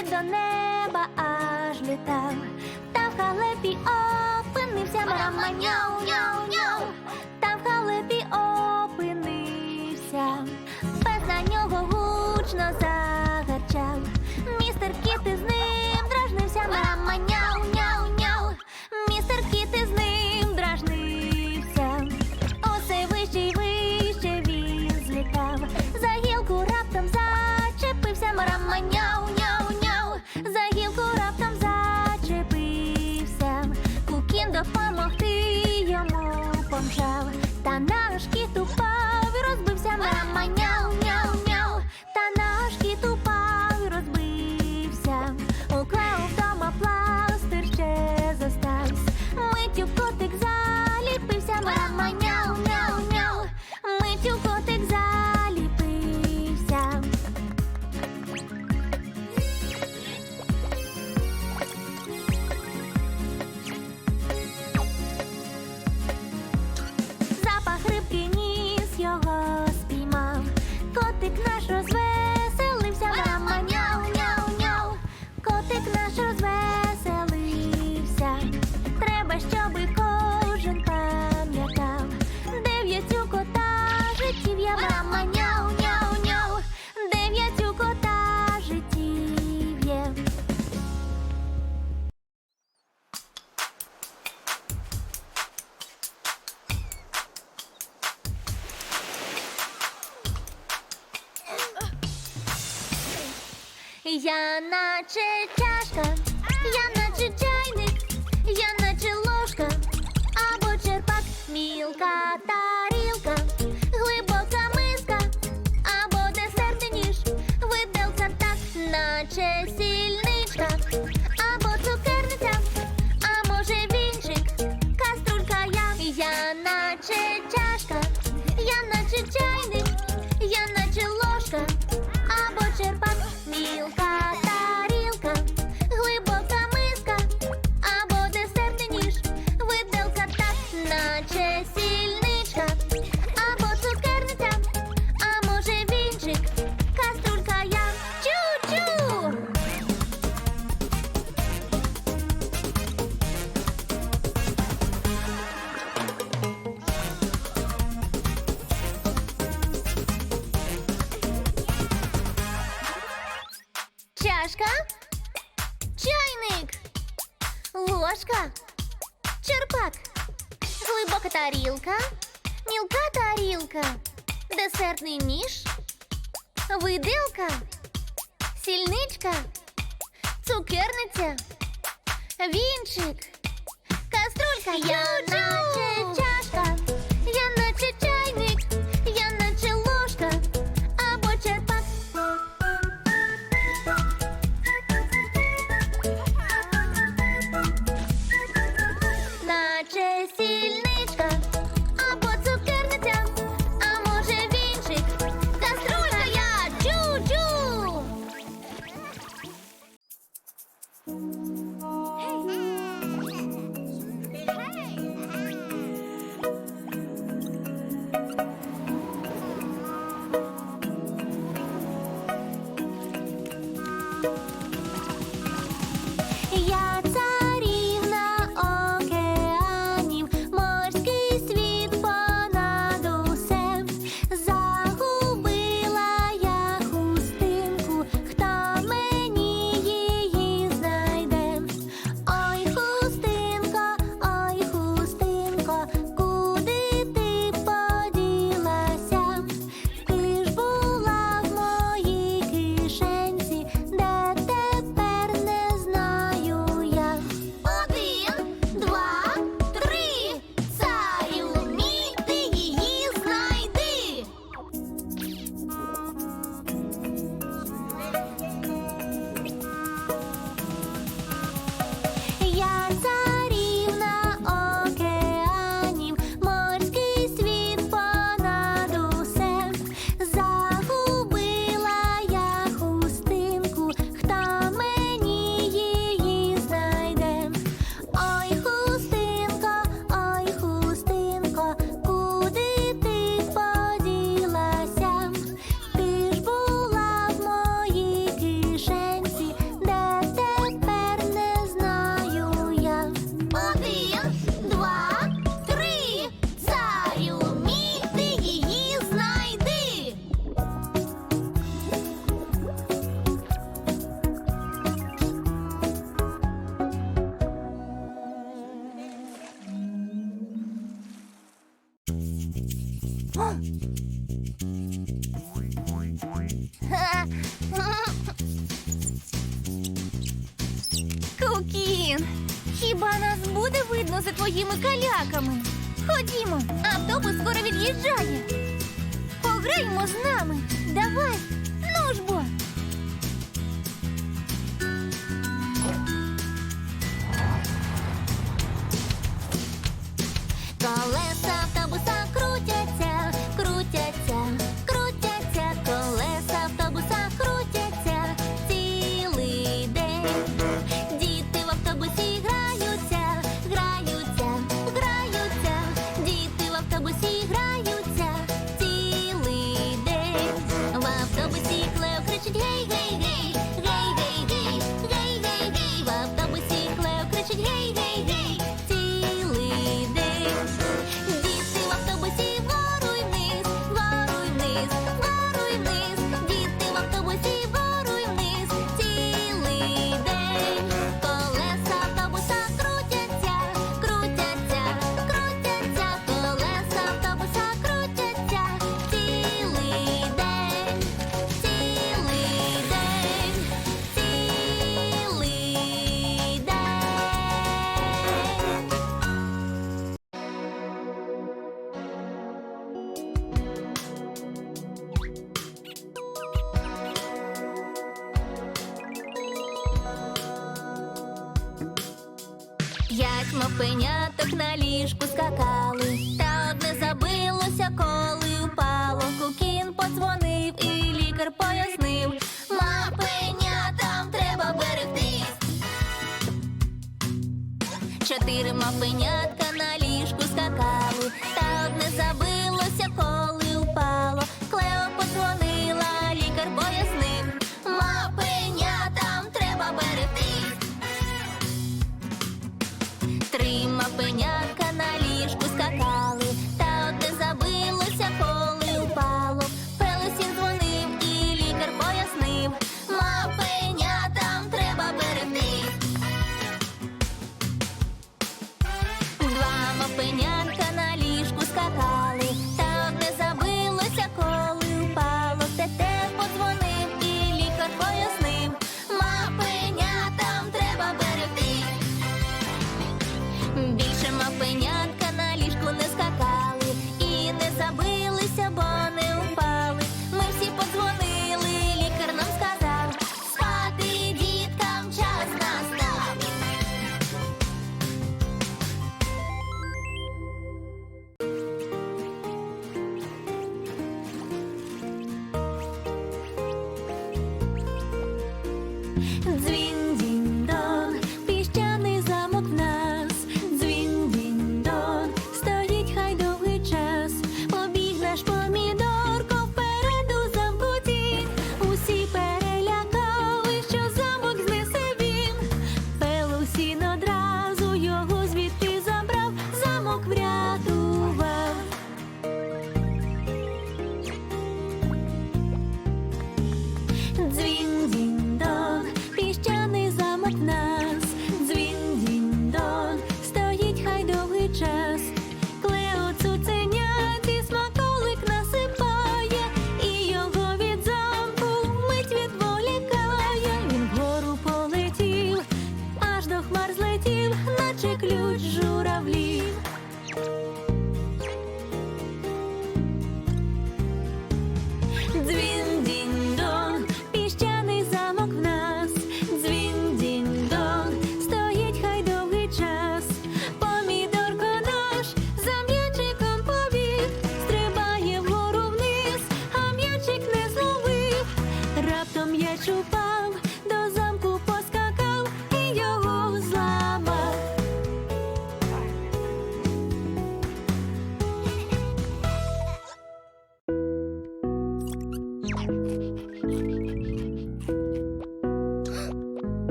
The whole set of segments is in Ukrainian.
І до неба аж літав, та в халепі опинився барам. мяу мяу Я наче чашка, я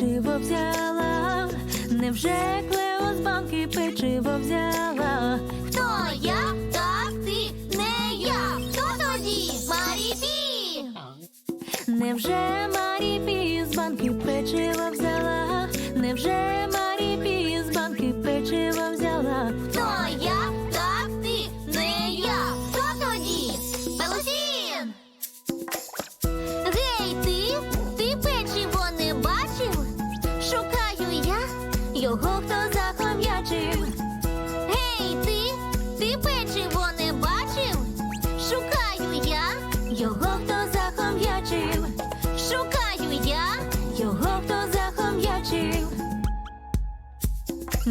печиво взяла, невже клео з банки печиво взяла. Хто я? Так ти не я. Хто тоді? Марі Невже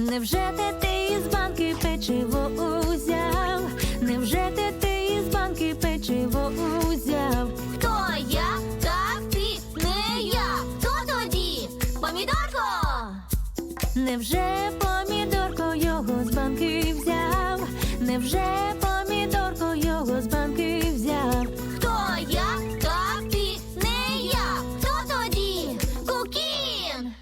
Невже те ти із банки печиво узяв? Невже те ти із банки печиво узяв? Хто я? Так ти не я. Хто тоді? Помідорко! Невже помідорко його з банки взяв? Невже помідорко його з банки взяв? Хто я? Так ти не я. Хто тоді? Кукін!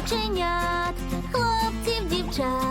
Вовченят, хлопців, дівчат,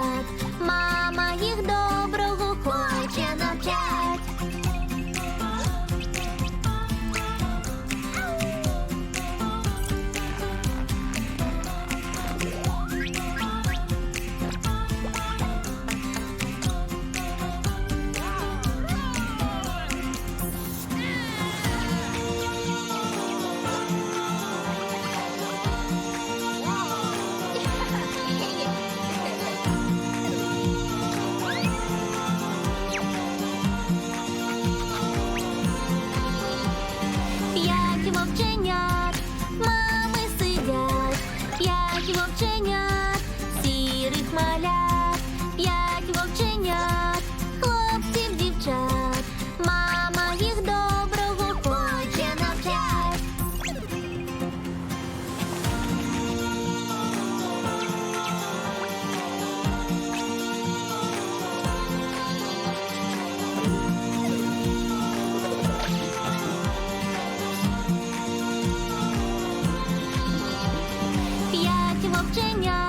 П'ять вовченят,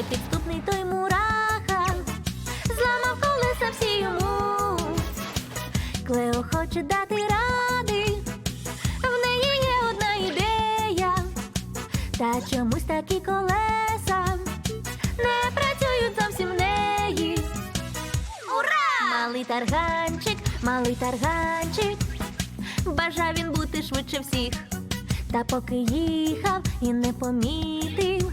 але підступний той мураха зламав колеса всі йому. Клео хоче дати ради, в неї є одна ідея, та чомусь такі колеса не працюють зовсім в неї. Ура! Малий тарганчик, малий тарганчик, бажав він бути швидше всіх. Та поки їхав і не помітив,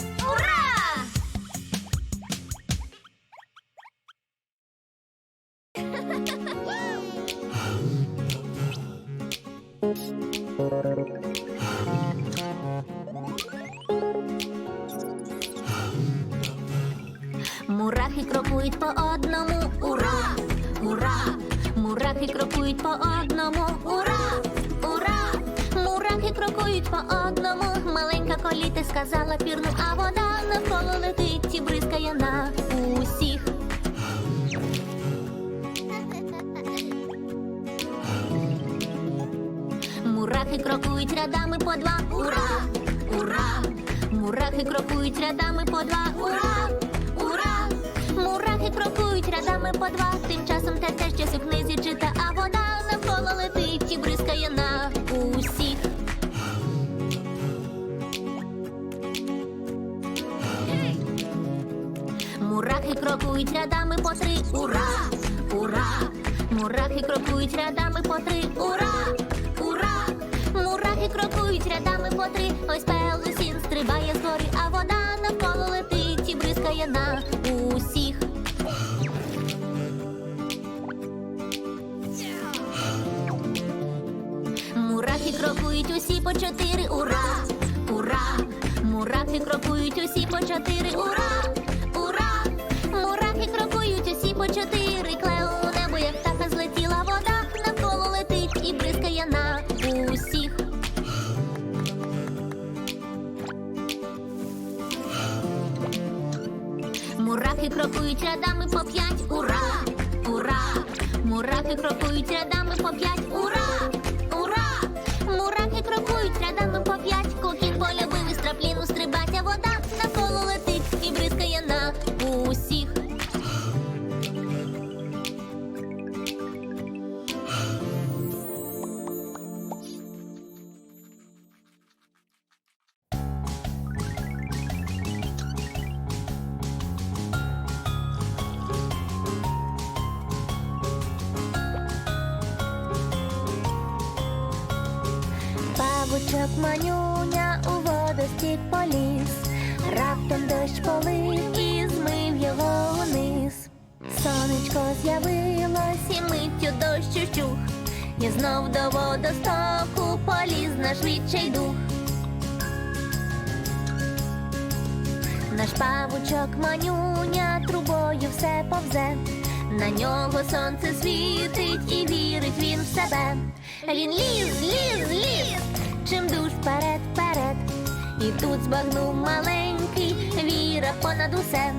Одному, ура! Ура! Мурахи крокують по одному. Маленька коліти сказала пірну, а вода навколо летить і бризкає на усіх. Мурахи крокують рядами по два, ура! Ура! Мурахи крокують рядами по два, ура! Ура! Мурахи крокують рядами по два. Тим часом те те щось у книзі чита, крокують рядами по три, ура! Ура! Мурахи крокують рядами по три, ура! Ура! Мурахи крокують рядами по три. Ось пелусін стрибає згори, а вода навколо летить і бризкає на усіх. Мурахи крокують усі по чотири, ура! Ура! Мурахи крокують усі по чотири! Ура! Крокують рядами по п'ять, ура! Ура! Мурахи крокують рядами Павучок манюня у водостік поліз, раптом дощ полив і змив його униз. Сонечко з'явилось і миттю дощ ущух, і знов до водостоку поліз наш відчай дух. Наш павучок манюня трубою все повзе. На нього сонце світить і вірить він в себе. Він ліз, ліз, ліз, чим душ вперед, вперед. І тут збагнув маленький віра понад усе.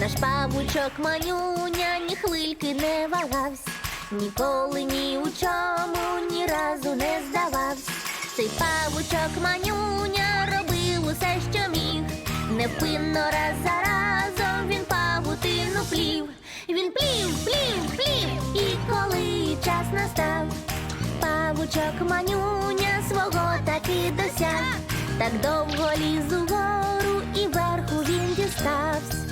Наш павучок манюня ні хвильки не вагався, ніколи ні у чому ні разу не здавався. Цей павучок манюня робив усе, що міг. Невпинно раз за разом він павутину плів. Він плів, плів, плів, і коли час настав, павучок манюня свого таки досяг. Так довго ліз угору і верху він діставсь.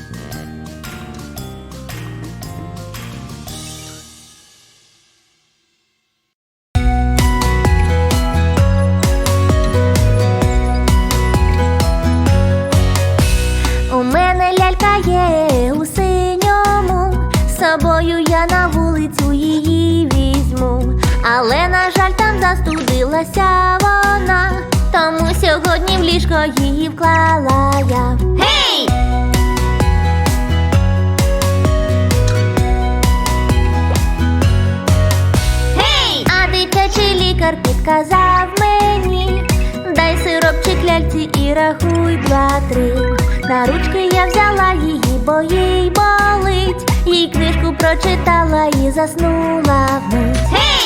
Застудилася вона, тому сьогодні в ліжко її вклала я. Гей! Гей! А дитячий лікар підказав мені, дай сиропчик ляльці і рахуй два-три. На ручки я взяла її, бо їй болить. Їй книжку прочитала і заснула вмить. Гей! Гей!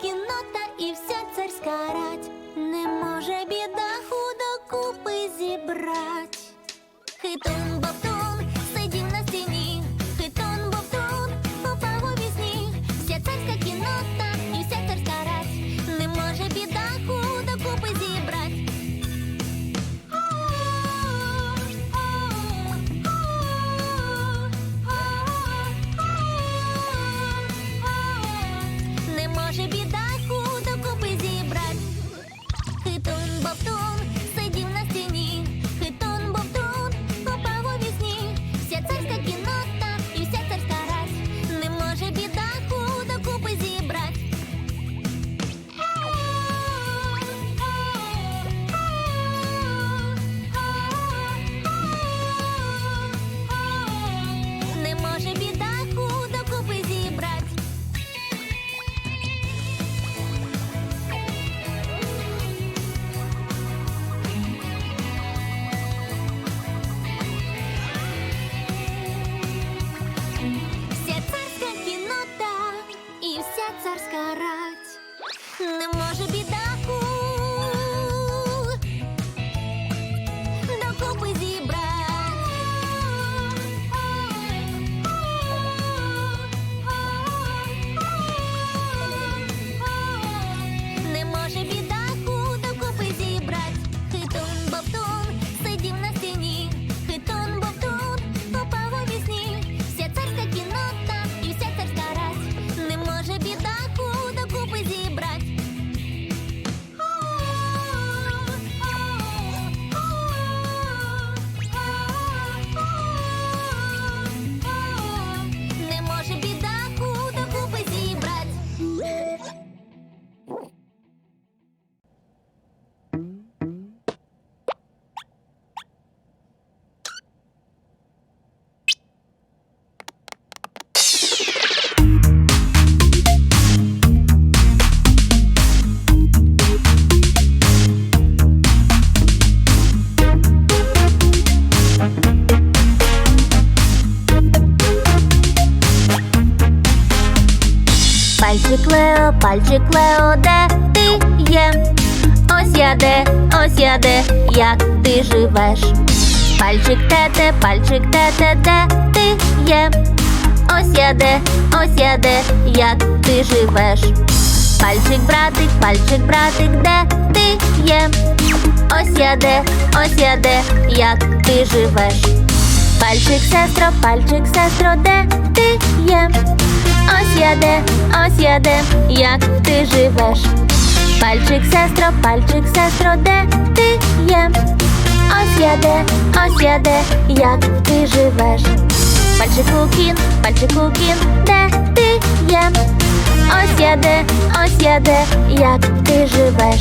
Кіннота і вся царська рать не може біда худо зібрать. Хитом бовтун я де, ось я де, як ти живеш. Пальчик тете, пальчик тете, де ти є? Ось я де, ось я де, як ти живеш. Пальчик братик, пальчик братик, де ти є? Ось я де, ось я де, як ти живеш. Пальчик, сестро, пальчик, сестро, де ти є? Ось я де, ось я де, як ти живеш? Пальчик, сестро, пальчик, сестро, де ти є? Ось я де, ось я де, як ти живеш? Пальчику кін, пальчику кін, де ти є? Ось я де, ось я де, як ти живеш?